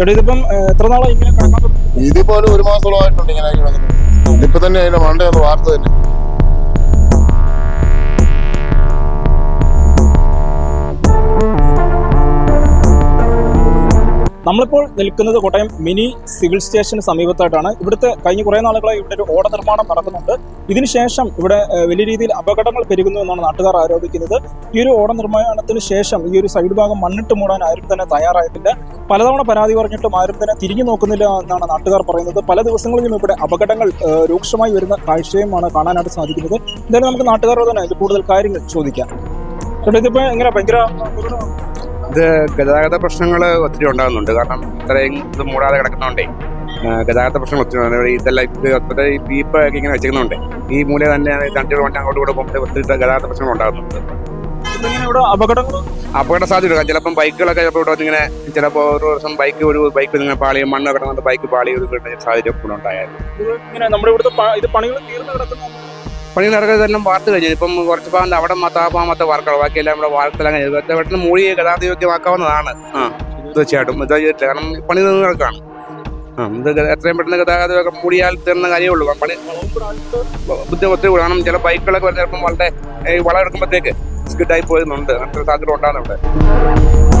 ഇതിപ്പം ഇങ്ങനെ ഒരു മാസത്തോളമായിട്ടുണ്ട് ഇങ്ങനെ കിടക്കുന്നത് ഇപ്പൊ തന്നെ അതിന്റെ മണ്ടേ വാർത്ത തന്നെ. നമ്മളിപ്പോൾ നിൽക്കുന്നത് കോട്ടയം മിനി സിവിൽ സ്റ്റേഷന് സമീപത്തായിട്ടാണ്. ഇവിടുത്തെ കഴിഞ്ഞ കുറേ നാളുകളായി ഇവിടെ ഒരു ഓട നിർമ്മാണം നടക്കുന്നുണ്ട്. ഇതിനുശേഷം ഇവിടെ വലിയ രീതിയിൽ അപകടങ്ങൾ പെരുകുന്നു എന്നാണ് നാട്ടുകാർ ആരോപിക്കുന്നത്. ഈ ഒരു ഓട നിർമ്മാണത്തിന് ശേഷം ഈ ഒരു സൈഡ് ഭാഗം മണ്ണിട്ട് മൂടാൻ ആരും തന്നെ തയ്യാറായിട്ടില്ല. പലതവണ പരാതി പറഞ്ഞിട്ടും ആരും തന്നെ തിരിഞ്ഞു നോക്കുന്നില്ല എന്നാണ് നാട്ടുകാർ പറയുന്നത്. പല ദിവസങ്ങളിലും ഇവിടെ അപകടങ്ങൾ രൂക്ഷമായി വരുന്ന കാഴ്ചയുമാണ് കാണാനായിട്ട് സാധിക്കുന്നത്. എന്തായാലും നമുക്ക് നാട്ടുകാരോട് തന്നെ കൂടുതൽ കാര്യങ്ങൾ ചോദിക്കാം. ഇതിപ്പോ എങ്ങനെ ഭയങ്കര. ഇത് ഗതാഗത പ്രശ്നങ്ങൾ ഒത്തിരി ഉണ്ടാകുന്നുണ്ട്. കാരണം ഇത്രയും ഇത് മൂടാതെ കിടക്കുന്നതുകൊണ്ടേ ഗതാഗത പ്രശ്നങ്ങൾ ഒത്തിരി ഇതെല്ലാം ഈ പീപ്പ് ഒക്കെ ഇങ്ങനെ വെച്ചിരിക്കുന്നുണ്ട് ഈ മൂല തന്നെ രണ്ടു വണ്ടി അങ്ങോട്ട് കൂടെ പോകുമ്പോൾ ഒത്തിരി ഗതാഗത പ്രശ്നങ്ങൾ ഉണ്ടാകുന്നുണ്ട്. അപകട സാധ്യത ചിലപ്പോൾ ചിലപ്പം ബൈക്കുകളൊക്കെ ചിലപ്പോൾ ഇവിടെ ഇങ്ങനെ ചിലപ്പോൾ ഒരു ദിവസം ബൈക്ക് ഒരു ബൈക്ക് ഇങ്ങനെ പാളി മണ്ണ് കിടന്നിട്ട് ബൈക്ക് പാളി ഒരു സാഹചര്യം കൂടെ ഉണ്ടായാലും. ഇത് ഇങ്ങനെ നമ്മുടെ ഇവിടുത്തെ ഇത് പണികൾ തീർന്നു കിടക്കുന്ന പണി നടക്കുന്നതെല്ലാം വാർത്ത കഴിഞ്ഞു. ഇപ്പം കുറച്ച് ഭാഗം അവിടെ മാത്രം വാർക്കുകൾ ബാക്കിയെല്ലാം നമ്മുടെ വാർത്തയെല്ലാം കഴിഞ്ഞു പെട്ടെന്ന് മൂടി ഗതാഗത യോഗ്യമാക്കാവുന്നതാണ് ആ തീർച്ചയായിട്ടും. ചെയ്തിട്ടില്ല. കാരണം പണി നിന്ന് കിടക്കുകയാണ്. ആ എത്രയും പെട്ടെന്ന് ഗതാഗതമൊക്കെ മൂടിയാൽ തീർന്ന കാര്യമേ ഉള്ളൂ പണി ബുദ്ധിമുട്ട് കാരണം ചില ബൈക്കുകളൊക്കെ വരുന്ന ചിലപ്പം വളരെ വളം എടുക്കുമ്പോഴത്തേക്ക് സ്കിഡായി പോയിരുന്നുണ്ട് അങ്ങനത്തെ സാധ്യത ഉണ്ടാകുന്നുണ്ട്